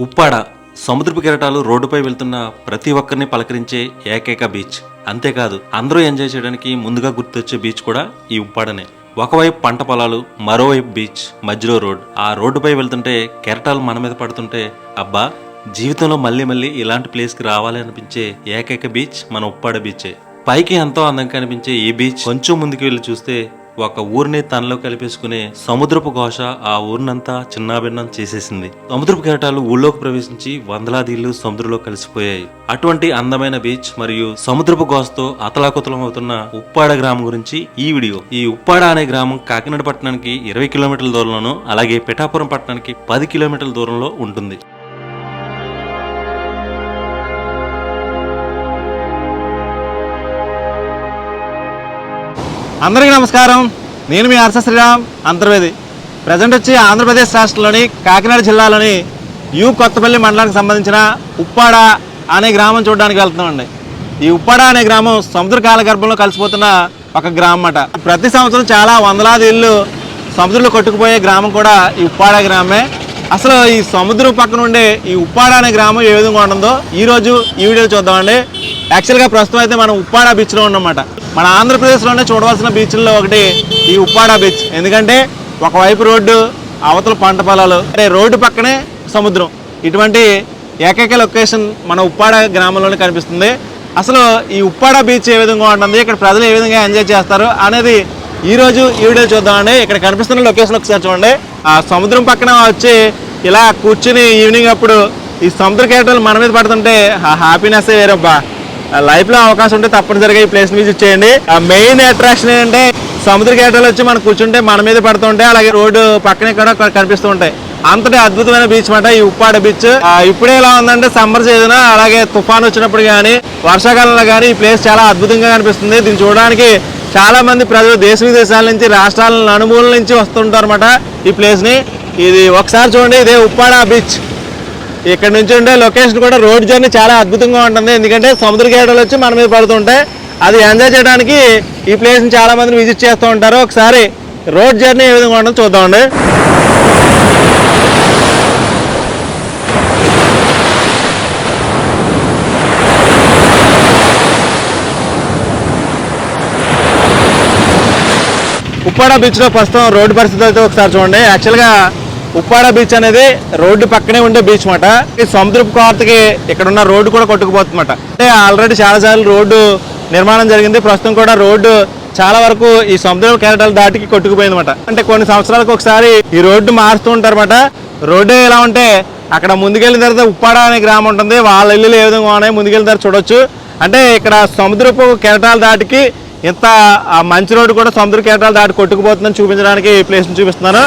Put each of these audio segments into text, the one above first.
ఉప్పాడ సముద్రపు కెరటాలు రోడ్డుపై వెళ్తున్న ప్రతి ఒక్కరిని పలకరించే ఏకైక బీచ్. అంతేకాదు అందరూ ఎంజాయ్ చేయడానికి ముందుగా గుర్తొచ్చే బీచ్ కూడా ఈ ఉప్పాడనే. ఒకవైపు పంట పొలాలు మరోవైపు బీచ్ మధ్యలో రోడ్. ఆ రోడ్డుపై వెళ్తుంటే కెరటాలు మన మీద పడుతుంటే అబ్బా జీవితంలో మళ్ళీ మళ్ళీ ఇలాంటి ప్లేస్కి రావాలి అనిపించే ఏకైక బీచ్ మన ఉప్పాడ బీచే. పైకి ఎంతో అందంగా కనిపించే ఈ బీచ్ కొంచెం ముందుకు వెళ్ళి చూస్తే ఒక ఊరిని తనలో కలిపేసుకునే సముద్రపు ఘోష ఆ ఊరినంతా చిన్నాభిన్నం చేసేసింది. సముద్రపు కెరటాలు ఊళ్ళోకి ప్రవేశించి వందలాది ఇల్లు సముద్రంలో కలిసిపోయాయి. అటువంటి అందమైన బీచ్ మరియు సముద్రపు ఘోషతో అతలాకుతలం అవుతున్న ఉప్పాడ గ్రామం గురించి ఈ వీడియో. ఈ ఉప్పాడ అనే గ్రామం కాకినాడ పట్టణానికి ఇరవై కిలోమీటర్ల దూరంలోనూ అలాగే పిఠాపురం పట్టణానికి పది కిలోమీటర్ల దూరంలో ఉంటుంది. అందరికీ నమస్కారం. నేను మీ అర్స శ్రీరామ్ అంతర్వేది. ప్రజెంట్ వచ్చి ఆంధ్రప్రదేశ్ రాష్ట్రంలోని కాకినాడ జిల్లాలోని యు కొత్తపల్లి మండలానికి సంబంధించిన ఉప్పాడ అనే గ్రామం చూడడానికి వెళ్తున్నామండి. ఈ ఉప్పాడ అనే గ్రామం సముద్ర కాలగర్భంలో కలిసిపోతున్న ఒక గ్రామం అట ప్రతి సంవత్సరం చాలా వందలాది ఇళ్ళు సముద్రంలో కొట్టుకుపోయే గ్రామం కూడా ఈ ఉప్పాడ గ్రామమే అసలు ఈ సముద్రం పక్కన ఉండే ఈ ఉప్పాడ అనే గ్రామం ఏ విధంగా ఉంటుందో ఈరోజు ఈ వీడియో చూద్దామండి. యాక్చువల్గా ప్రస్తుతం అయితే మనం ఉప్పాడ బీచ్లో ఉన్నమాట మన ఆంధ్రప్రదేశ్లోనే చూడవలసిన బీచ్ల్లో ఒకటి ఈ ఉప్పాడ బీచ్. ఎందుకంటే ఒకవైపు రోడ్డు అవతల పంట పొలాలు అంటే రోడ్డు పక్కనే సముద్రం. ఇటువంటి ఏకైక లొకేషన్ మన ఉప్పాడ గ్రామంలోనే కనిపిస్తుంది. అసలు ఈ ఉప్పాడ బీచ్ ఏ విధంగా ఉంటుంది ఇక్కడ ప్రజలు ఏ విధంగా ఎంజాయ్ చేస్తారు అనేది ఈ రోజు ఈ వీడియో చూద్దామండి. ఇక్కడ కనిపిస్తున్న లొకేషన్ ఒకసారి చూడండి. ఆ సముద్రం పక్కన వచ్చి ఇలా కూర్చుని ఈవినింగ్ అప్పుడు ఈ సముద్ర కేటలు మన మీద పడుతుంటే ఆ హ్యాపీనెస్ వేరబ్బా. లైఫ్లో అవకాశం ఉంటే తప్పనిసరిగా ఈ ప్లేస్ విజిట్ చేయండి. ఆ మెయిన్ అట్రాక్షన్ ఏంటంటే సముద్ర కేటలు వచ్చి మనం కూర్చుంటే మన మీద పడుతుంటాయి అలాగే రోడ్డు పక్కనే కూడా కనిపిస్తూ ఉంటాయి. అంతటి అద్భుతమైన బీచ్ మాట ఈ ఉప్పాడ బీచ్ ఇప్పుడే ఎలా ఉందంటే సమ్మర్ సీజన్ అలాగే తుఫాన్ వచ్చినప్పుడు కానీ వర్షాకాలంలో కానీ ఈ ప్లేస్ చాలా అద్భుతంగా కనిపిస్తుంది. దీన్ని చూడడానికి చాలా మంది ప్రజలు దేశ విదేశాల నుంచి రాష్ట్రాల నలుమూల నుంచి వస్తుంటారు అనమాట ఈ ప్లేస్ని. ఇది ఒకసారి చూడండి ఇదే ఉప్పాడ బీచ్ ఇక్కడ నుంచి ఉండే లొకేషన్ కూడా రోడ్ జర్నీ చాలా అద్భుతంగా ఉంటుంది. ఎందుకంటే సముద్ర గేటలు వచ్చి మన మీద పడుతుంటాయి అది ఎంజాయ్ చేయడానికి ఈ ప్లేస్ని చాలామంది విజిట్ చేస్తూ ఉంటారు. ఒకసారి రోడ్ జర్నీ ఏ విధంగా ఉంటుందో చూద్దామండి. ఉప్పాడ బీచ్లో ప్రస్తుతం రోడ్డు పరిస్థితి అయితే ఒకసారి చూడండి. యాక్చువల్గా ఉప్పాడ బీచ్ అనేది రోడ్డు పక్కనే ఉండే బీచ్ మాట. ఈ సముద్రపు కోతకి ఇక్కడ ఉన్న రోడ్డు కూడా కొట్టుకుపోతుందన్నమాట. అంటే ఆల్రెడీ చాలాసార్లు రోడ్డు నిర్మాణం జరిగింది. ప్రస్తుతం కూడా రోడ్డు చాలా వరకు ఈ సముద్రం కెరటాలు దాటికి కొట్టుకుపోయిందన్నమాట. అంటే కొన్ని సంవత్సరాలకు ఒకసారి ఈ రోడ్డు మారుస్తూ ఉంటారన్నమాట. రోడ్డు ఎలా ఉంటే అక్కడ ముందుకెళ్ళిన తర్వాత ఉప్పాడ అనే గ్రామం ఉంటుంది. వాళ్ళ ఇల్లులు ఏ విధంగా ఉన్నాయి ముందుకెళ్ళిన తర్వాత చూడొచ్చు. అంటే ఇక్కడ సముద్రపు కెరటాలు దాటికి ఇంత మంచి రోడ్డు కూడా సముద్ర కేటాలు దాటి కొట్టుకుపోతుందని చూపించడానికి ఈ ప్లేస్ని చూపిస్తున్నాను.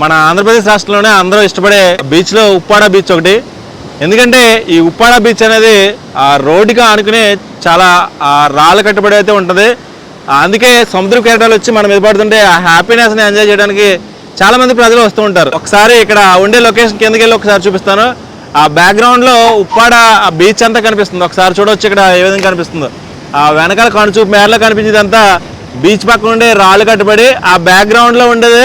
మన ఆంధ్రప్రదేశ్ రాష్ట్రంలోనే అందరూ ఇష్టపడే బీచ్లో ఉప్పాడ బీచ్ ఒకటి. ఎందుకంటే ఈ ఉప్పాడ బీచ్ అనేది ఆ రోడ్డుగా ఆనుకునే చాలా రాళ్ళు కట్టుబడి అయితే ఉంటుంది. అందుకే సముద్ర కేటాలు వచ్చి మనం ఎదుపడుతుంటే ఆ హ్యాపీనెస్ని ఎంజాయ్ చేయడానికి చాలామంది ప్రజలు వస్తూ ఉంటారు. ఒకసారి ఇక్కడ ఉండే లొకేషన్ కిందకి వెళ్ళి ఒకసారి చూపిస్తాను. ఆ బ్యాక్గ్రౌండ్లో ఉప్పాడ ఆ బీచ్ అంతా కనిపిస్తుంది. ఒకసారి చూడవచ్చు ఇక్కడ ఏ విధంగా కనిపిస్తుందో. ఆ వెనకాల కనుచూపు మేరలో కనిపించేదంతా బీచ్ పక్కన ఉండే రాళ్ళు కట్టుబడి ఆ బ్యాక్గ్రౌండ్లో ఉండేది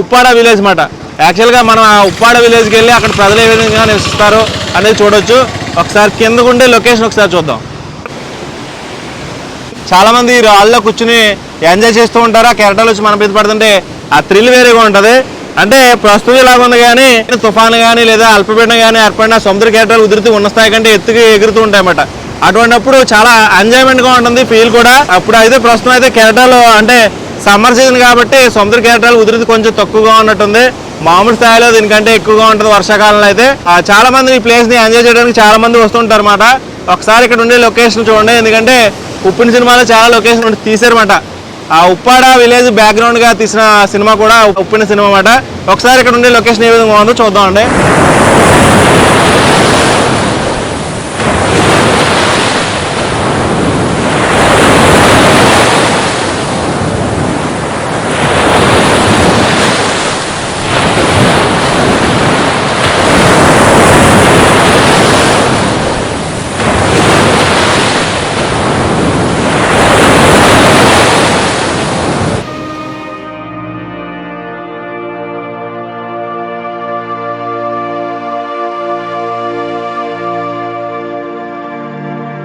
ఉప్పాడ విలేజ్ మాట. యాక్చువల్గా మనం ఆ ఉప్పాడ విలేజ్కి వెళ్ళి అక్కడ ప్రజలు ఏ విధంగా నివసిస్తారో అనేది చూడొచ్చు. ఒకసారి కిందకుండే లొకేషన్ ఒకసారి చూద్దాం. చాలామంది రాళ్ళలో కూర్చుని ఎంజాయ్ చేస్తూ ఉంటారు. ఆ కెరటాలు వచ్చి మన మీద పడుతుంటే ఆ థ్రిల్ వేరేగా ఉంటుంది. అంటే ప్రస్తుతం ఇలాగ ఉంది కానీ తుఫాను కానీ లేదా అల్పపీడనం కానీ ఏర్పడిన సముద్ర కెరటాలు ఉదురుతూ ఉన్న స్థాయి కంటే ఎత్తుగా ఎగురుతూ ఉంటాయన్నమాట అటువంటిప్పుడు చాలా ఎంజాయ్మెంట్గా ఉంటుంది ఫీల్ కూడా. అప్పుడు అయితే ప్రస్తుతం అయితే కెరటాలు అంటే సమ్మర్ సీజన్ కాబట్టి సముద్ర కెరటాలు ఉధృతి కొంచెం తక్కువగా ఉన్నట్టుంది. మామూలు స్థాయిలో దీనికంటే ఎక్కువగా ఉంటుంది వర్షాకాలంలో అయితే. ఆ, చాలా మంది ఈ ప్లేస్ని ఎంజాయ్ చేయడానికి చాలా మంది వస్తుంటారు అనమాట ఒకసారి ఇక్కడ ఉండే లొకేషన్ చూడండి. ఎందుకంటే ఉప్పిన సినిమాలో చాలా లొకేషన్ తీసారన్నమాట. ఆ ఉప్పాడ విలేజ్ బ్యాక్గ్రౌండ్గా తీసిన సినిమా కూడా ఉప్పిన సినిమా అన్నమాట. ఒకసారి ఇక్కడ ఉండే లొకేషన్ ఏ విధంగా ఉందో చూద్దామండి.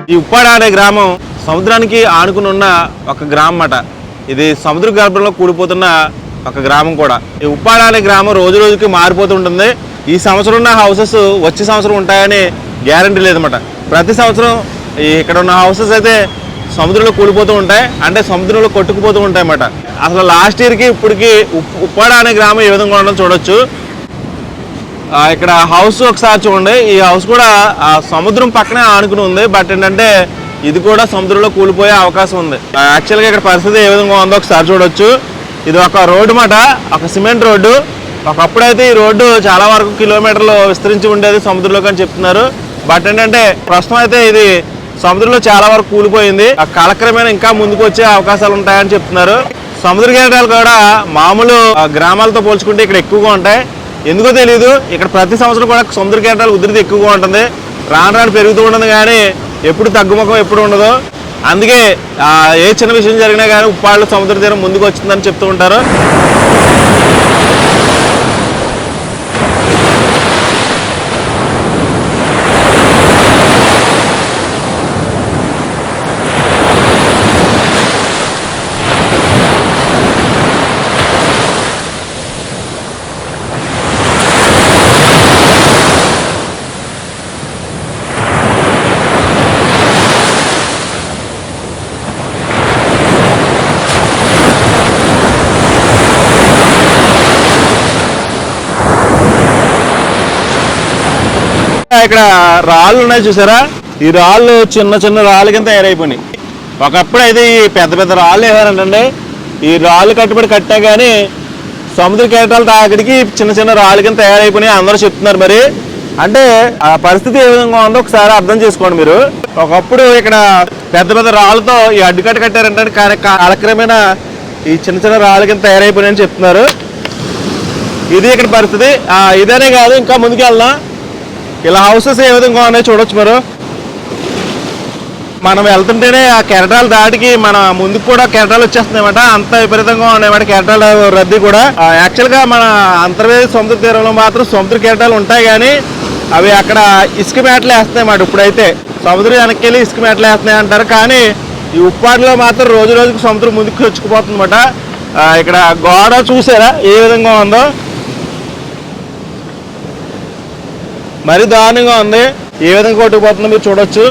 ఈ ఉప్పాడ అనే గ్రామం సముద్రానికి ఆనుకుని ఉన్న ఒక గ్రామం అట ఇది సముద్ర గర్భంలో కూడిపోతున్న ఒక గ్రామం కూడా. ఈ ఉప్పాడ అనే గ్రామం రోజు రోజుకి మారిపోతుంటుంది. ఈ సంవత్సరం ఉన్న హౌసెస్ వచ్చే సంవత్సరం ఉంటాయని గ్యారంటీ లేదన్నమాట. ప్రతి సంవత్సరం ఇక్కడ ఉన్న హౌసెస్ అయితే సముద్రంలో కూలిపోతూ ఉంటాయి. అంటే సముద్రంలో కొట్టుకుపోతూ ఉంటాయి అన్నమాట అసలు లాస్ట్ ఇయర్కి ఇప్పటికి ఉప్- ఉప్పాడ అనే గ్రామం ఏ విధంగా ఉండడం చూడొచ్చు. ఇక్కడ హౌస్ ఒకసారి చూడండి. ఈ హౌస్ కూడా ఆ, సముద్రం పక్కనే ఆనుకుని ఉంది. బట్ ఏంటంటే ఇది కూడా సముద్రంలో కూలిపోయే అవకాశం ఉంది. యాక్చువల్గా ఇక్కడ పరిస్థితి ఏ విధంగా ఉందో ఒకసారి చూడొచ్చు. ఇది ఒక రోడ్డు మాట ఒక సిమెంట్ రోడ్డు. ఒకప్పుడైతే ఈ రోడ్డు చాలా వరకు కిలోమీటర్లు విస్తరించి ఉండేది సముద్రంలోకి అని చెప్తున్నారు. బట్ ఏంటంటే ప్రస్తుతం అయితే ఇది సముద్రంలో చాలా వరకు కూలిపోయింది. ఆ కాలక్రమేణా ఇంకా ముందుకు వచ్చే అవకాశాలు ఉంటాయని చెప్తున్నారు. సముద్ర కేంద్రాలు కూడా మామూలు గ్రామాలతో పోల్చుకుంటే ఇక్కడ ఎక్కువగా ఉంటాయి. ఎందుకో తెలియదు ఇక్కడ ప్రతి సంవత్సరం కూడా సముద్ర కేటాలు ఉధృతి ఎక్కువగా ఉంటుంది. రాను రాను పెరుగుతూ ఉంటుంది కానీ ఎప్పుడు తగ్గుముఖం ఎప్పుడు ఉండదు. అందుకే ఏ చిన్న విషయం జరిగినా కానీ ఉప్పాళ్ళు సముద్ర తీరం ముందుకు వచ్చిందని చెప్తూ ఉంటారు. ఇక్కడ రాళ్ళు ఉన్నాయి చూసారా? ఈ రాళ్ళు చిన్న చిన్న రాళ్ళ కింద తయారైపోయినాయి. ఒకప్పుడు అయితే ఈ పెద్ద పెద్ద రాళ్ళు వేసారంటండి. ఈ రాళ్ళు కట్టుబడి కట్టా కానీ సముద్ర కేటాల తాకడికి చిన్న చిన్న రాళ్ళ కింద తయారైపోయినాయి అందరూ చెప్తున్నారు మరి. అంటే ఆ పరిస్థితి ఏ విధంగా ఉందో ఒకసారి అర్థం చేసుకోండి మీరు. ఒకప్పుడు ఇక్కడ పెద్ద పెద్ద రాళ్ళతో ఈ అడ్డుకట్ట కట్టారంటే కానీ కాలక్రమేణా ఈ చిన్న చిన్న రాళ్ళ కింద తయారైపోయినాయని చెప్తున్నారు. ఇది ఇక్కడ పరిస్థితి. ఇదేనే ఇదనే కాదు ఇంకా ముందుకెళ్దాం. ఇలా హౌసెస్ ఏ విధంగా ఉన్నాయో చూడొచ్చు మీరు. మనం వెళ్తుంటేనే ఆ కెరటాల దాటికి మన ముందుకు కూడా కెరటాలు వచ్చేస్తున్నాయన్నమాట. అంత విపరీతంగా ఉన్నాయన్నమాట కెరటాల రద్దీ కూడా. యాక్చువల్ యాక్చువల్గా మన అంతర్వేది సముద్ర తీరంలో మాత్రం సముద్ర కెరటాలు ఉంటాయి కానీ అవి అక్కడ ఇసుక మేటలు వేస్తున్నాయి మాట ఇప్పుడైతే. సముద్రం వెనక్కి వెళ్ళి ఇసుక మేటలు వేస్తున్నాయి అంటారు కానీ ఈ ఉప్పాడులో మాత్రం రోజు రోజుకి సముద్రం ముందుకు వచ్చుకుపోతుందన్నమాట ఇక్కడ గోడ చూసారా ఏ విధంగా ఉందో? మరి దారుణంగా ఉంది. ఏ విధంగా కొట్టుకుపోతుందో మీరు చూడొచ్చు.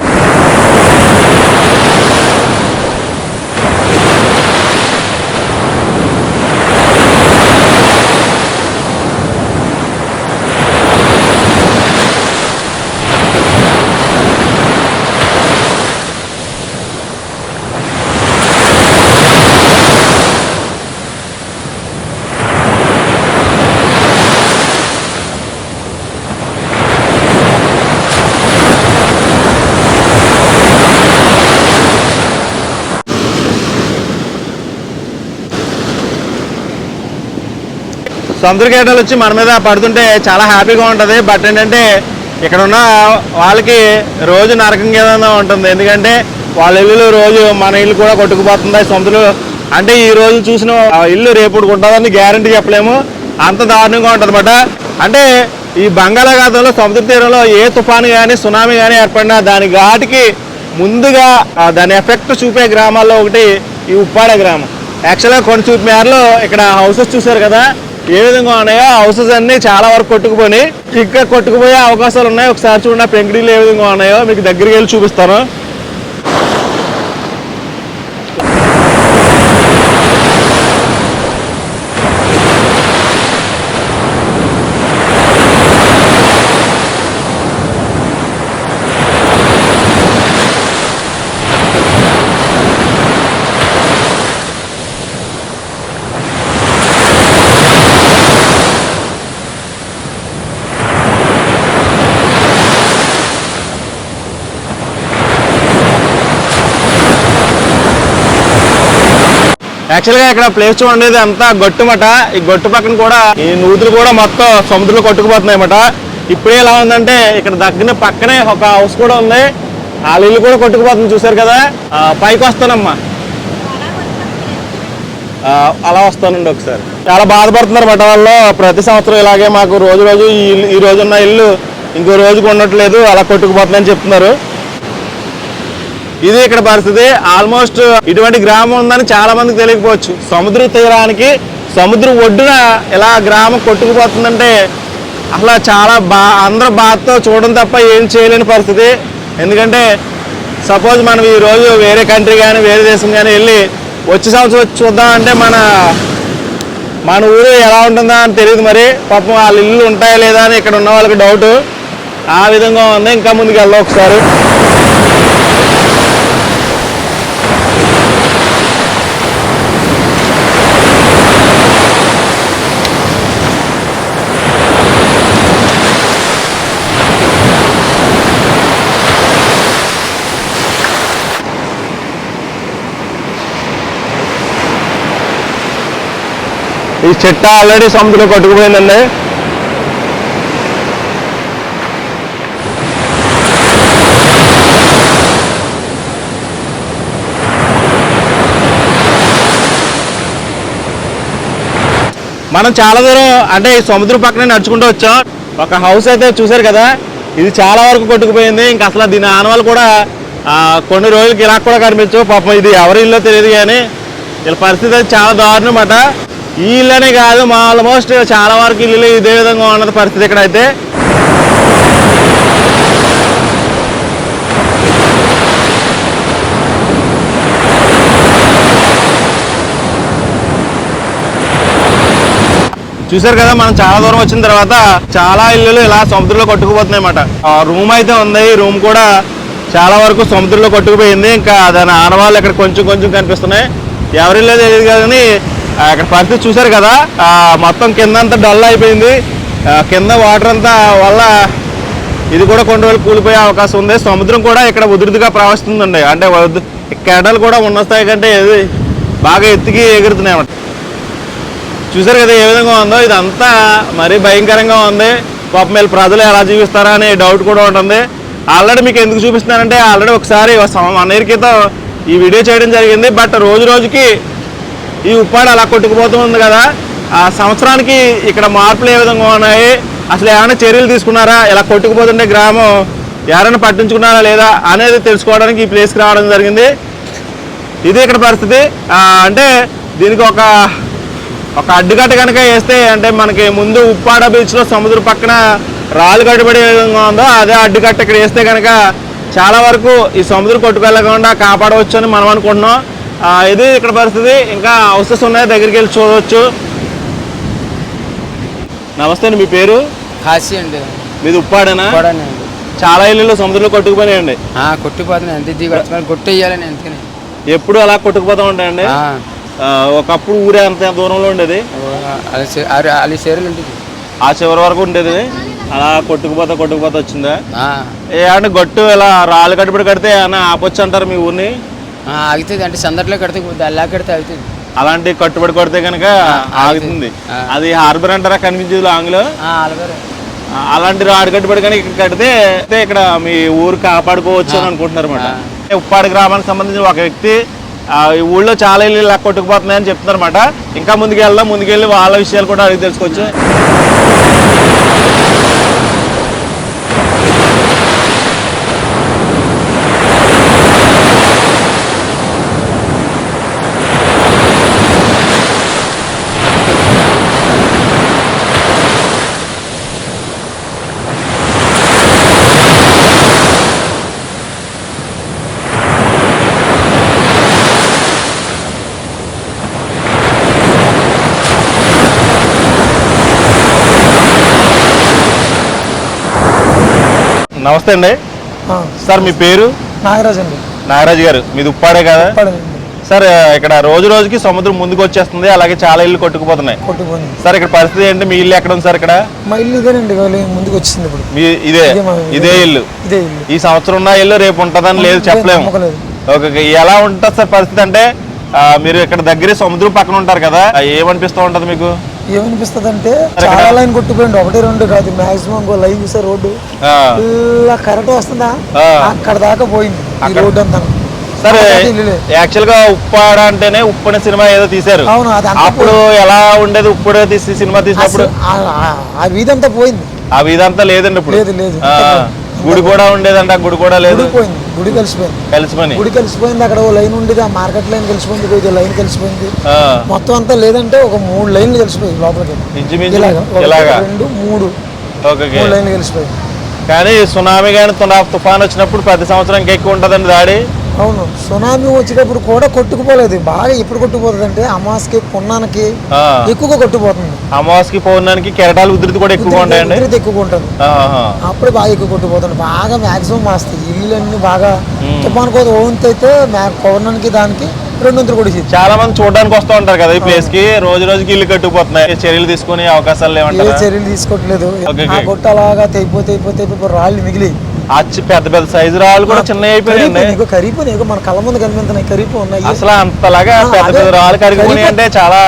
సముద్ర వచ్చి మన మీద పడుతుంటే చాలా హ్యాపీగా ఉంటుంది. బట్ ఏంటంటే ఇక్కడ ఉన్న వాళ్ళకి రోజు నరకం ఏదైనా ఉంటుంది. ఎందుకంటే వాళ్ళ ఇల్లు రోజు మన ఇల్లు కూడా కొట్టుకుపోతుంది. సముద్రం అంటే ఈ రోజు చూసిన ఆ ఇల్లు రేపు ఉంటుందని గ్యారంటీ చెప్పలేము. అంత దారుణంగా ఉంటుంది అంటే ఈ బంగాళాఖాతంలో సముద్ర తీరంలో ఏ తుఫాను కానీ సునామీ కానీ ఏర్పడినా దాని ఘాటికి ముందుగా దాని ఎఫెక్ట్ చూపే గ్రామాల్లో ఒకటి ఈ ఉప్పాడ గ్రామం. యాక్చువల్గా కొన్ని చూపు మేరలో ఇక్కడ హౌసెస్ చూసారు కదా. ఏ విధంగా ఉన్నాయో హౌసెస్ అన్ని చాలా వరకు కొట్టుకుపోయి ఇంకా కొట్టుకుపోయే అవకాశాలు ఉన్నాయి. ఒకసారి చూడండి ఆ ఏ విధంగా ఉన్నాయో. మీకు దగ్గరికి వెళ్ళి చూపిస్తాను. యాక్చువల్గా ఇక్కడ ప్లేస్ చూడండి ఇది అంతా గట్టుమట. ఈ గట్టు పక్కన కూడా ఈ నూతులు కూడా మొత్తం సముద్రంలో కొట్టుకుపోతున్నాయి అన్నమాట. ఇప్పుడే ఎలా ఉందంటే ఇక్కడ దగ్గర పక్కనే ఒక హౌస్ కూడా ఉంది. వాళ్ళ ఇల్లు కూడా కొట్టుకుపోతుంది చూసారు కదా. పైకి వస్తానమ్మా. అలా వస్తానండి ఒకసారి. చాలా బాధపడుతున్నారు బట్ట వాళ్ళు. ప్రతి సంవత్సరం ఇలాగే మాకు రోజు రోజు ఈ ఇల్లు- ఈ రోజు ఉన్న ఇల్లు ఇంకో రోజుకు ఉండట్లేదు. అలా కొట్టుకుపోతుందని చెప్తున్నారు. ఇది ఇక్కడ పరిస్థితి. ఆల్మోస్ట్ ఇటువంటి గ్రామం ఉందని చాలా మందికి తెలియకపోవచ్చు. సముద్ర తీరానికి సముద్రం ఒడ్డున ఇలా గ్రామం కొట్టుకుపోతుందంటే అసలు చాలా బా అందరూ బాధతో చూడడం తప్ప ఏం చేయలేని పరిస్థితి. ఎందుకంటే సపోజ్ మనం ఈ రోజు వేరే కంట్రీ కానీ వేరే దేశం కానీ వెళ్ళి వచ్చే సంవత్సరం చూద్దామంటే మన మన ఊరు ఎలా ఉంటుందా అని తెలియదు మరి. పాపం వాళ్ళ ఇల్లు ఉంటాయా లేదా అని ఇక్కడ ఉన్న వాళ్ళకి డౌట్ ఆ విధంగా ఉంది. ఇంకా ముందుకు వెళ్ళా ఒకసారి. ఈ చెట్ట ఆల్రెడీ సముద్రంలో కొట్టుకుపోయిందండి. మనం చాలా దూరం అంటే ఈ సముద్రం పక్కనే నడుచుకుంటూ వచ్చాం. ఒక హౌస్ అయితే చూసారు కదా ఇది చాలా వరకు కొట్టుకుపోయింది. ఇంకా అసలు దీని ఆనవాళ్ళు కూడా కొన్ని రోజులకి ఇలా కూడా కనిపించవు. పాపం ఇది ఎవరి ఇల్లు తెలియదు కానీ వీళ్ళ పరిస్థితి అయితే చాలా దారుణం అన్నమాట ఈ ఇల్లనే కాదు మా ఆల్మోస్ట్ చాలా వరకు ఇల్లు ఇదే విధంగా ఉన్నది పరిస్థితి ఇక్కడ అయితే చూసారు కదా మనం చాలా దూరం వచ్చిన తర్వాత చాలా ఇల్లులు ఇలా సముద్రంలో కొట్టుకుపోతున్నాయి అన్నమాట. ఆ రూమ్ అయితే ఉంది ఈ రూమ్ కూడా చాలా వరకు సముద్రంలో కొట్టుకుపోయింది. ఇంకా దాని ఆనవాళ్ళు ఇక్కడ కొంచెం కొంచెం కనిపిస్తున్నాయి. ఎవరి లేదు తెలియదు కానీ అక్కడ పరిస్థితి చూసారు కదా మొత్తం కింద అంతా డల్ అయిపోయింది కింద వాటర్ అంతా వల్ల ఇది కూడా కొన్ని రోజులు కూలిపోయే అవకాశం ఉంది. సముద్రం కూడా ఇక్కడ ఉధృతిగా ప్రవహిస్తుందండి. అంటే కెడలు కూడా ఉన్న స్థాయి కంటే బాగా ఎత్తికి ఎగురుతున్నాయి చూసారు కదా ఏ విధంగా ఉందో? ఇదంతా మరీ భయంకరంగా ఉంది. పాపం వీళ్ళు ప్రజలు ఎలా జీవిస్తారా అనే డౌట్ కూడా ఉంటుంది. ఆల్రెడీ మీకు ఎందుకు చూపిస్తున్నానంటే ఆల్రెడీ ఒకసారి వన్ ఇయర్ క్రితం ఈ వీడియో చేయడం జరిగింది. బట్ రోజు రోజుకి ఈ ఉప్పాడు అలా కొట్టుకుపోతుంది కదా. ఆ సంవత్సరానికి ఇక్కడ మార్పులు ఏ విధంగా ఉన్నాయి? అసలు ఏమైనా చర్యలు తీసుకున్నారా? ఇలా కొట్టుకుపోతుంటే గ్రామం ఎవరైనా పట్టించుకున్నారా లేదా అనేది తెలుసుకోవడానికి ఈ ప్లేస్కి రావడం జరిగింది. ఇది ఇక్కడ పరిస్థితి. అంటే దీనికి ఒక ఒక అడ్డుకట్ట కనుక వేస్తే అంటే మనకి ముందు ఉప్పాడ బీచ్లో సముద్ర పక్కన రాళ్ళు కట్టుబడి ఏ విధంగా ఉందో అదే అడ్డుకట్ట ఇక్కడ వేస్తే కనుక చాలా వరకు ఈ సముద్రం కొట్టుకెళ్ళకుండా కాపాడవచ్చు అని మనం అనుకుంటున్నాం. ఇది ఇక్కడ పరిస్థితి. ఇంకా హౌసెస్ ఉన్నాయి దగ్గరికి వెళ్ళి చూడవచ్చు నమస్తే అండి మీ పేరు? కాశీ అండి. మీది ఉప్పాడేనా? చాలా ఇల్లు సముద్రంలో కొట్టుకుపోయినాయండి. కొట్టిపోతున్నాయి ఎంత దిగి వస్తున్నారు కొట్టు వేయాలని ఎందుకని? ఎప్పుడు అలా కొట్టుకుపోతూ ఉంటాయండి? ఒకప్పుడు ఊరే అంత దూరంలో ఉండేది. చీరలు ఉంటుంది ఆ చివరి వరకు ఉండేది. అలా కొట్టుకుపోతా కొట్టుకుపోతా వచ్చిందా? ఏ అంటే గట్టు ఇలా రాళ్ళు కట్టుబడి కడితే ఏమన్నా ఆపొచ్చు అంటారు మీ ఊరిని? ఆగుతుంది. అంటే సందట్లో కడితే అల్లా కడితే ఆగుతుంది. అలాంటి కట్టుబడి కొడితే కనుక ఆగుతుంది. అది హార్బర్ అంటారా కనిపించేది అలాగే ఆ, అలాంటి రాడు కట్టుబడి కానీ ఇక్కడ కడితే ఇక్కడ మీ ఊరు కాపాడుకోవచ్చు అని అనుకుంటున్నారు అనమాట ఉప్పాడు గ్రామానికి సంబంధించిన ఒక వ్యక్తి ఈ ఊళ్ళో చాలా ఇల్లు ఇలా కొట్టుకుపోతున్నాయని చెప్తున్నారు అనమాట ఇంకా ముందుకు వెళ్దాం ముందుకెళ్ళి వాళ్ళ విషయాలు కూడా అడిగి తెలుసుకోవచ్చు. నమస్తే అండి. సార్ మీ పేరు? నాగరాజ్ అండి. నాగరాజు గారు. మీది ఉప్పాడే కదా? సార్ ఇక్కడ రోజు రోజుకి సముద్రం ముందుకు వచ్చేస్తుంది. అలాగే చాలా ఇల్లు కొట్టుకుపోతున్నాయి. సార్ ఇక్కడ పరిస్థితి ఏంటి? మీ ఇల్లు ఎక్కడ ఉంది సార్ ఇక్కడ? మా ఇల్లు ఇదేనండి ముందుకు వచ్చింది ఇప్పుడు. మీ ఇదే? ఇదే ఇల్లు. ఈ సంవత్సరం ఉన్న ఇల్లు రేపు ఉంటుందని లేదు చెప్పలేము. ఓకే. ఎలా ఉంటుంది సార్ పరిస్థితి అంటే మీరు ఇక్కడ దగ్గరే సముద్రం పక్కన ఉంటారు కదా ఏమనిపిస్తూ ఉంటది మీకు? ఏమనిపిస్తుంది అంటే చాలా లైన్ కొట్టుకుపోయింది ఒకటి రెండు కాదు మాక్సిమం ఇంకో లైన్ చూసే రోడ్డు. ఇలా కరెక్ట్ వస్తుందా. అక్కడ దాకా పోయింది ఈ రోడ్డు అంతా. సరే. యాక్చువల్గా ఉప్పాడ అంటేనే ఉప్పని సినిమా ఏదో తీశారు. అవును, అప్పుడు ఎలా ఉండేది ఉప్పుడే తీసి సినిమా తీసినప్పుడు? ఆ- ఆ- ఆ వీధి అంతా పోయింది. ఆ ఇదంతా లేదండి ఇప్పుడు. లేదు, లేదు. గుడి కూడా ఉండేదంట గుడి కూడా లేదు. గుడి పోయింది గుడి కలిసిపోయింది. కలిసిపోయి గుడి కలిసిపోయింది అక్కడ ఓ లైన్ ఉండేది ఆ మార్కెట్ లైన్ కలిసిపోయింది కొద్దిగా లైన్ కలిసిపోయింది. మొత్తం అంతా లేదంటే ఒక మూడు లైన్లు కలిసిపోయి లోపలికి. ఇలాగా రెండు మూడు. మూడు లైన్లు కలిసిపోయింది కానీ సునామీ కానీ తుఫాన్ వచ్చినప్పుడు ప్రతి సంవత్సరం ఎక్కువ ఉంటుందండి దాడి. అవును. సునామీ వచ్చేటప్పుడు కూడా కొట్టుకుపోలేదు. బాగా ఎప్పుడు కొట్టుకుపోతుంది అంటే అమాస్కి పున్నానికి ఎక్కువగా కొట్టుకుపోతుంది. అమావాస్యకి పౌర్ణానికి కెరటాలు ఉధృతి కూడా ఎక్కువగా ఉంటాయండి. ఉధృతి ఎక్కువగా ఉంటుంది. అప్పుడే బాగా ఎక్కువ కొట్టుకుపోతుంది. బాగా మాక్సిమం వస్తాయి. ఇల్లు అన్ని బాగా తుఫాన్ కోత ఓవంతు అయితే పౌర్ణానికి దానికి రెండు వంతులు కూడా చాలా మంది చూడడానికి వస్తూ ఉంటారు కదా ఈ ప్లేస్కి రోజు రోజుకి ఇల్లు కట్టుకుపోతున్నాయి. చర్యలు తీసుకునే అవకాశాలు ఏ లేవంటారా చర్యలు తీసుకోవట్లేదు. ఓకే, ఆ ఓకే. కొట్ట అలాగా తెగిపోతే రాళ్ళు మిగిలి అచ్చి పెద్ద పెద్ద సైజు రాళ్ళు కూడా చిన్న ఇగో మన కళ్ళ ముందు కనిపించినాయి. ఉన్నాయి అసలు అంతలాగా పెద్ద అదే. పెద్ద రాళ్ళు కరిగిపోయి కరిగిపో- అంటే చాలా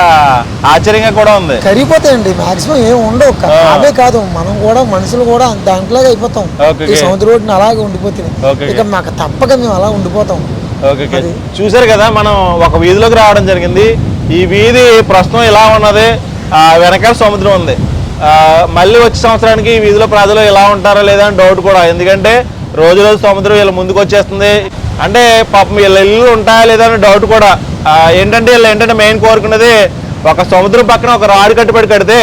ఆశ్చర్యంగా కూడా ఉంది. కరిగిపోతాయండి. మాక్సిమం ఏం ఉండవు. అవే కాదు. మనం కూడా మనుషులు కూడా దాంట్లోనే అయిపోతాం. ఈ. సముద్ర రోడ్డుని అలాగే ఉండిపోతుంది. ఇక మాకు తప్పక మేము అలా ఉండిపోతాం. అది. చూశారు కదా మనం ఒక వీధిలోకి రావడం జరిగింది. ఈ వీధి ప్రస్తుతం ఇలా ఉన్నది. ఆ, వెనకాల సముద్రం ఉంది. మళ్ళీ వచ్చే సంవత్సరానికి వీధిలో ప్రజలు ఎలా ఉంటారో లేదా అని డౌట్ కూడా. ఎందుకంటే రోజు రోజు సముద్రం వీళ్ళ ముందుకు వచ్చేస్తుంది. అంటే పాపం వీళ్ళ ఇల్లు ఉంటాయా లేదా అని డౌట్ కూడా. ఏంటంటే వీళ్ళు ఏంటంటే మెయిన్ కోరుకున్నది ఒక సముద్రం పక్కన ఒక రాడు కట్టుబడి కడితే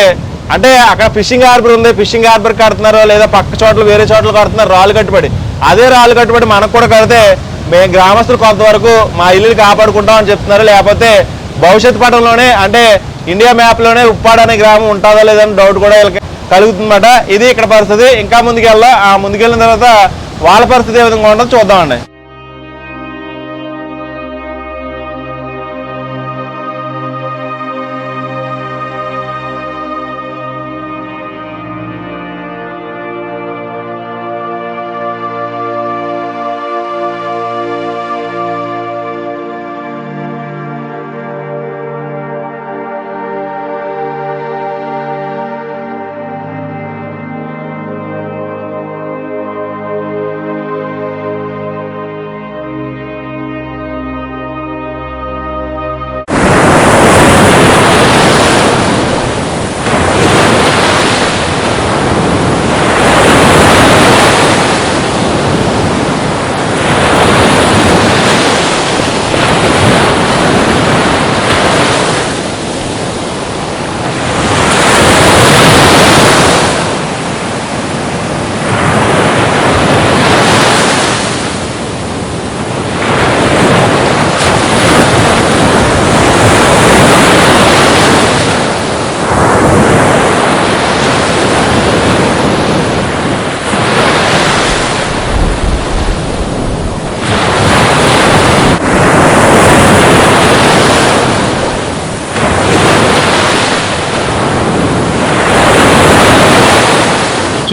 అంటే అక్కడ ఫిషింగ్ హార్బర్ ఉంది. ఫిషింగ్ హార్బర్ కడుతున్నారు లేదా పక్క చోట్ల వేరే చోట్ల కడుతున్నారు రాళ్ళు కట్టుబడి. అదే రాళ్ళు కట్టుబడి మనకు కూడా కడితే మేము గ్రామస్తులు కొంతవరకు మా ఇల్లు కాపాడుకుంటాం అని చెప్తున్నారు. లేకపోతే భవిష్యత్ పటంలోనే అంటే ఇండియా మ్యాప్లోనే ఉప్పాడ అనే గ్రామం ఉంటుందా లేదని డౌట్ కూడా కలుగుతుందన్నమాట. ఇది ఇక్కడ పరిస్థితి. ఇంకా ముందుకెళ్ళా ఆ ముందుకెళ్ళిన తర్వాత వాళ్ళ పరిస్థితి ఏ విధంగా ఉంటుందో చూద్దామండి.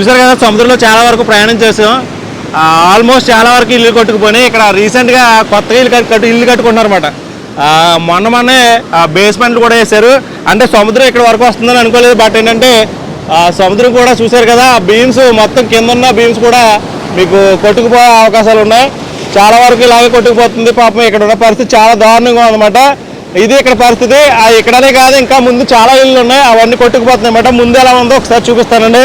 చూసారు కదా సముద్రంలో చాలా వరకు ప్రయాణం చేసాం. ఆల్మోస్ట్ చాలా వరకు ఇల్లు కట్టుకుపోయినాయి. ఇక్కడ రీసెంట్గా కొత్తగా ఇల్లు కట్టు ఇల్లు కట్టుకుంటున్నారు అనమాట మొన్న మొన్నే బేస్మెంట్లు కూడా వేశారు. అంటే సముద్రం ఇక్కడ వరకు వస్తుందని అనుకోలేదు. బట్ ఏంటంటే ఆ, సముద్రం కూడా చూశారు కదా బీమ్స్ మొత్తం కింద ఉన్న బీమ్స్ కూడా మీకు కొట్టుకుపోయే అవకాశాలు ఉన్నాయి. చాలా వరకు ఇలాగే కొట్టుకుపోతుంది. పాపం ఇక్కడ ఉన్న పరిస్థితి చాలా దారుణంగా ఉందన్నమాట. ఇది ఇక్కడ పరిస్థితి. ఆ ఇక్కడనే కాదు ఇంకా ముందు చాలా ఇళ్ళు ఉన్నాయి. అవన్నీ కొట్టుకుపోతున్నాయి అన్నమాట. ముందు ఎలా ఉందో ఒకసారి చూపిస్తానండి.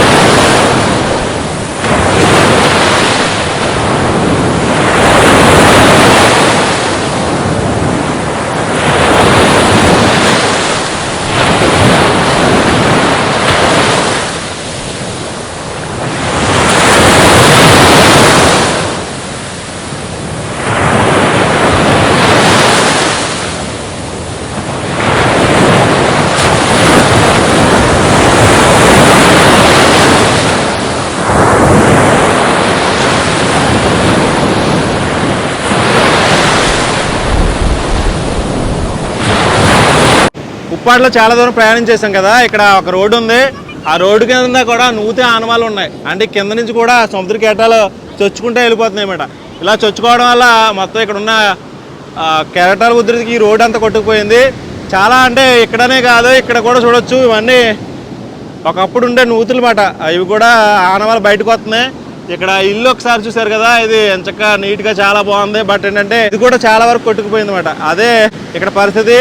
ఉప్పాడలో చాలా దూరం ప్రయాణం చేశాం కదా. ఇక్కడ ఒక రోడ్డు ఉంది. ఆ రోడ్డు కింద కూడా నూతే ఆనవాళ్ళు ఉన్నాయి. అంటే కింద నుంచి కూడా సముద్ర కేటాలు చొచ్చుకుంటే వెళ్ళిపోతున్నాయి అన్నమాట. ఇలా చొచ్చుకోవడం వల్ల మొత్తం ఇక్కడ ఉన్న ఆ, కెరటాల ఉధృతికి ఈ రోడ్ అంతా కొట్టుకుపోయింది. చాలా అంటే ఇక్కడనే కాదు ఇక్కడ కూడా చూడొచ్చు. ఇవన్నీ ఒకప్పుడు ఉండే నూతులు మాట. అవి కూడా ఆనవాళ్ళు బయటకు వస్తున్నాయి. ఇక్కడ ఇల్లు ఒకసారి చూసారు కదా ఇది ఎంచక్క నీట్గా చాలా బాగుంది. బట్ ఏంటంటే ఇది కూడా చాలా వరకు కొట్టుకుపోయింది అనమాట అదే ఇక్కడ పరిస్థితి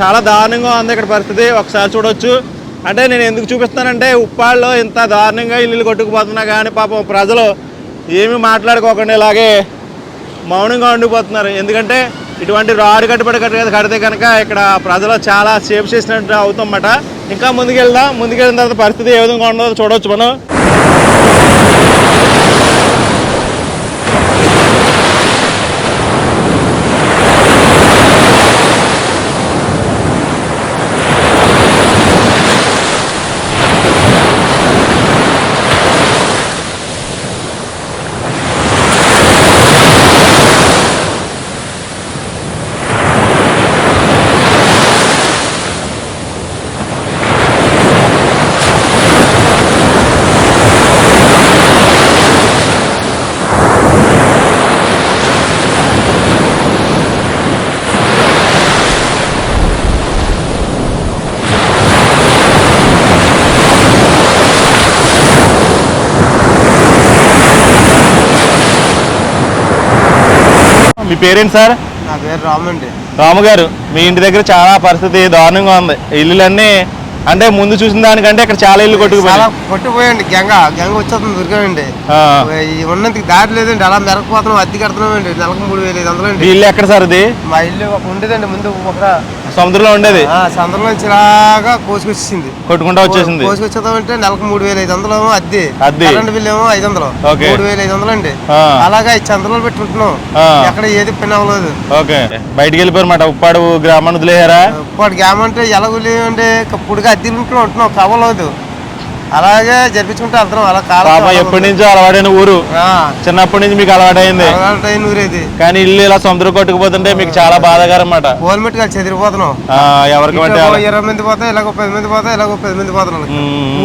చాలా దారుణంగా ఉంది ఇక్కడ పరిస్థితి. ఒకసారి చూడొచ్చు. అంటే నేను ఎందుకు చూపిస్తానంటే ఉప్పాళ్ళలో ఇంత దారుణంగా ఇల్లు కొట్టుకుపోతున్నా కానీ పాపం ప్రజలు ఏమీ మాట్లాడుకోకుండా ఇలాగే మౌనంగా ఉండిపోతున్నారు. ఎందుకంటే ఇటువంటి రాడు కట్టుబడి కట్టు కడితే కనుక ఇక్కడ ప్రజలు చాలా సేవ్ చేసినట్టు అవుతామన్నమాట ఇంకా ముందుకెళ్దాం. ముందుకెళ్ళిన తర్వాత పరిస్థితి ఏ విధంగా ఉండదో చూడవచ్చు మనం. మీ పేరెంట్ సార్? నా పేరు రామ్ అండి. రాము గారు మీ ఇంటి దగ్గర చాలా పరిస్థితి దారుణంగా ఉంది. ఇల్లులన్నీ అంటే ముందు చూసిన దానికంటే ఇక్కడ చాలా ఇల్లు కొట్టుకుపోయి కొట్టిపోయండి గంగ. గంగ వచ్చేస్తుంది దొరికామండి ఈ ఉన్నందుకు దారి లేదండి అలా మెరకపోతున్నాం అద్దె కడుతున్నామండి నెలకు మూడు వేల ఐదు వందలు అండి ఇల్లు ఎక్కడ సార్ ఇది? మా ఇల్లు ఒక ఉండేదండి ముందు ఒక సముద్రంలో ఉండేది? నుంచి ఇలాగా కోసుకొచ్చేసింది. కొట్టుకుంటా వచ్చేసింది. కోసుకొచ్చేద్దామంటే నెలకు మూడు వేల ఐదు వందలు అద్దె. అద్దె. కరెంట్ బిల్ ఏమో ఐదు వందలు. ఓకే. మూడు వేల ఐదు వందలు అండి. అలాగా ఈ చంద్రలో పెట్టుకుంటున్నాం. ఎక్కడ ఏది పని అవ్వలేదు. ఓకే. బయటికి వెళ్ళిపోయారన్నమాట ఉప్పాడు గ్రామాన్ని వదిలేయారా ఇప్పుడు గ్యామ్ అంటే ఎలాగోలేమంటే ఇప్పుడుగా అద్దె ఇంట్లో ఉంటున్నాం. కవ్వలేదు. అలాగే జరిపించుకుంటే వెళ్తున్నాం అలా పాప ఎప్పటి నుంచో అలవాడైన ఊరు. ఆ, చిన్నప్పటి నుంచి మీకు అలవాటైంది. అలవాటు అయిన ఊరేది. కానీ ఇల్లు ఇలా సముద్రం కొట్టుకుపోతుంటే మీకు చాలా బాధాకరం అన్నమాట. గవర్నమెంట్ కలిసి చెదిరిపోతున్నాం. ఆ, ఎవరికి. ఇరవై మంది పోతాయి ఇలాగ పది మంది పోతాయి ఇలాగ పది మంది పోతున్నాం.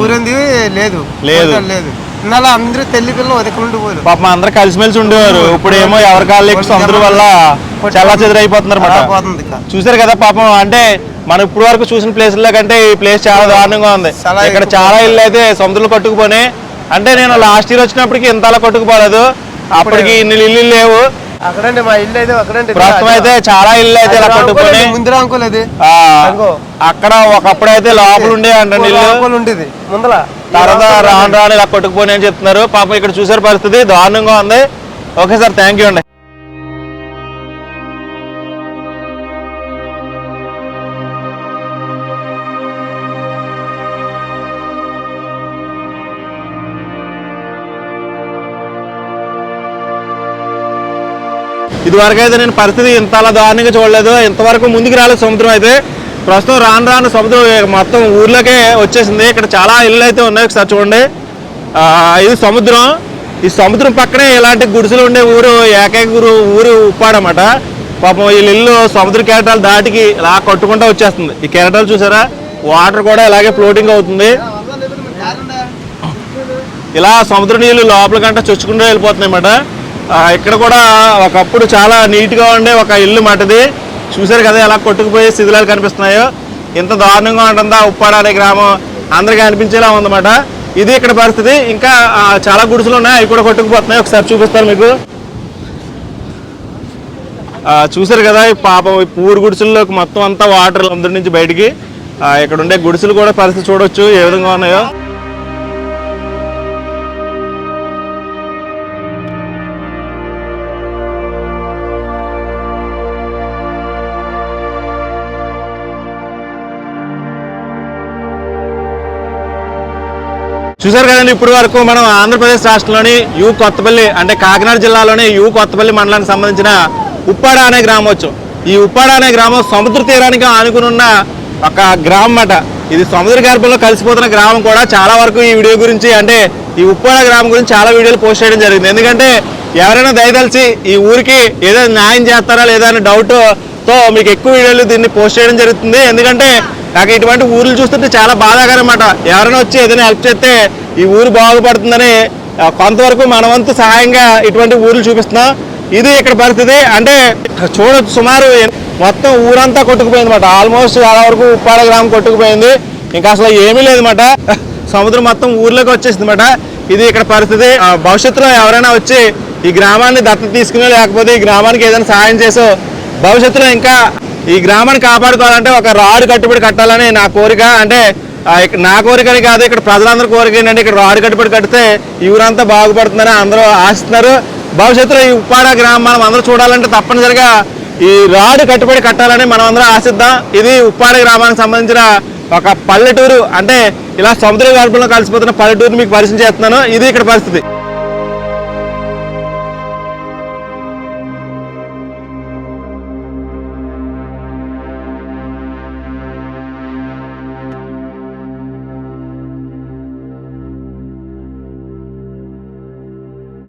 ఊరింది లేదు. లేదు. లేదు. ఇన్నాళ్ళ అందరూ తెల్లి పిల్లలు పాపం అందరూ కలిసిమెలిసి ఉండేవారు. ఇప్పుడు ఏమో ఎవరి కాళ్ళు ఎక్కువ సముద్రం వల్ల చాలా చెదిరైపోతున్నారు. చూసారు కదా పాపం. అంటే మనం ఇప్పుడు వరకు చూసిన ప్లేసుల కంటే ఈ ప్లేస్ చాలా దారుణంగా ఉంది. ఇక్కడ. చాలా ఇల్లు అయితే సముద్రంలో కొట్టుకుపోయి అంటే నేను లాస్ట్ ఇయర్ వచ్చినప్పటికి ఇంతలా కొట్టుకుపోలేదు. అప్పటికి ఇన్ని ఇల్లు లేవు. అక్కడండి మా ఇల్లు అయితే అక్కడండి. ప్రస్తుతం అయితే చాలా ఇల్లు అయితే ఇలా ముందర అనుకోలేదు. అక్కడ ఒకప్పుడు అయితే లోపల ఉండే అంట ఇల్లు ఉండేది. తర్వాత రాను రాను ఇలా కొట్టుకుపోయి అని చెప్తున్నారు. పాపం ఇక్కడ చూసారు పరిస్థితి దారుణంగా ఉంది. ఓకే సార్ థ్యాంక్ యూ అండి. ఇదివరకు అయితే నేను పరిస్థితి ఇంతలా దారుణంగా చూడలేదు. ఇంతవరకు ముందుకు రాలేదు సముద్రం అయితే. ప్రస్తుతం రాను రాను సముద్రం మొత్తం ఊర్లోకే వచ్చేసింది. ఇక్కడ చాలా ఇళ్ళు అయితే ఉన్నాయి. ఒకసారి చూడండి. ఇది సముద్రం. ఈ సముద్రం పక్కనే ఇలాంటి గుడిసెలు ఉండే ఊరు ఏకైక ఊరు ఊరు ఉప్పాడనమాట పాపం వీళ్ళ ఇల్లు సముద్ర కెరటాలు దాటికి ఇలా కొట్టుకుంటూ వచ్చేస్తుంది. ఈ కెరటాలు చూసారా? వాటర్ కూడా ఇలాగే ఫ్లోటింగ్ అవుతుంది. ఇలా సముద్ర నీళ్ళు లోపల కంటే చొచ్చుకుంటూ వెళ్ళిపోతున్నాయి అన్నమాట. ఇక్కడ కూడా ఒకప్పుడు చాలా నీట్గా ఉండే ఒక ఇల్లు మటది. చూసారు కదా ఎలా కొట్టుకుపోయి శిథిలాలు కనిపిస్తున్నాయో. ఇంత దారుణంగా ఉంటుందా ఉప్పాడ అనే గ్రామం అందరికీ అనిపించేలా ఉందన్నమాట. ఇది ఇక్కడ పరిస్థితి. ఇంకా చాలా గుడిసెలు ఉన్నాయి. అవి కూడా కొట్టుకుపోతున్నాయి. ఒకసారి చూపిస్తాను మీకు. చూసారు కదా ఈ పాపం ఈ పూరు గుడిసెల్లోకి మొత్తం అంతా వాటర్ అందరి నుంచి బయటికి. ఇక్కడ ఉండే గుడిసెలు కూడా పరిస్థితి చూడొచ్చు. ఏ విధంగా ఉన్నాయో. చూసారు కదండి ఇప్పుడు వరకు మనం ఆంధ్రప్రదేశ్ రాష్ట్రంలోని యూ కొత్తపల్లి అంటే కాకినాడ జిల్లాలోని యూ కొత్తపల్లి మండలానికి సంబంధించిన ఉప్పాడ అనే గ్రామం ఈ ఉప్పాడ అనే గ్రామం సముద్ర తీరానికి ఆనుకుని ఉన్న ఒక గ్రామం అట. ఇది సముద్ర గర్భంలో కలిసిపోతున్న గ్రామం కూడా చాలా వరకు ఈ వీడియో గురించి అంటే ఈ ఉప్పాడ గ్రామం గురించి చాలా వీడియోలు పోస్ట్ చేయడం జరిగింది. ఎందుకంటే ఎవరైనా దయదలిచి ఈ ఊరికి ఏదైనా న్యాయం చేస్తారా లేదా అనే డౌట్తో మీకు ఎక్కువ వీడియోలు దీన్ని పోస్ట్ చేయడం జరుగుతుంది. ఎందుకంటే నాకు ఇటువంటి ఊర్లు చూస్తుంటే చాలా బాధాకరం అన్నమాట ఎవరైనా వచ్చి ఏదైనా హెల్ప్ చేస్తే ఈ ఊరు బాగుపడుతుందని కొంతవరకు మనవంతు సహాయంగా ఇటువంటి ఊర్లు చూపిస్తున్నాం. ఇది ఇక్కడ పరిస్థితి. అంటే చూడొచ్చు సుమారు మొత్తం ఊరంతా కొట్టుకుపోయింది అనమాట ఆల్మోస్ట్ చాలా వరకు ఉప్పాడ గ్రామం కొట్టుకుపోయింది. ఇంకా అసలు ఏమీ లేదన్నమాట. సముద్రం మొత్తం ఊర్లోకి వచ్చేసింది అనమాట ఇది ఇక్కడ పరిస్థితి. భవిష్యత్తులో ఎవరైనా వచ్చి ఈ గ్రామాన్ని దత్తత తీసుకుని లేకపోతే ఈ గ్రామానికి ఏదైనా సహాయం చేసో భవిష్యత్తులో ఇంకా ఈ గ్రామాన్ని కాపాడుకోవాలంటే ఒక రాడు కట్టుబడి కట్టాలని నా కోరిక. అంటే నా కోరికని కాదు ఇక్కడ ప్రజలందరి కోరిక ఏంటంటే ఇక్కడ రాడు కట్టుబడి కడితే ఈ ఊరంతా బాగుపడుతుందని అందరూ ఆశిస్తున్నారు. భవిష్యత్తులో ఈ ఉప్పాడ గ్రామం మనం అందరూ చూడాలంటే తప్పనిసరిగా ఈ రాడు కట్టుబడి కట్టాలని మనం అందరం ఆశిద్దాం. ఇది ఉప్పాడ గ్రామానికి సంబంధించిన ఒక పల్లెటూరు. అంటే ఇలా సముద్ర గర్భంలో కలిసిపోతున్న పల్లెటూరుని మీకు పరిచయం చేస్తున్నాను. ఇది ఇక్కడ పరిస్థితి.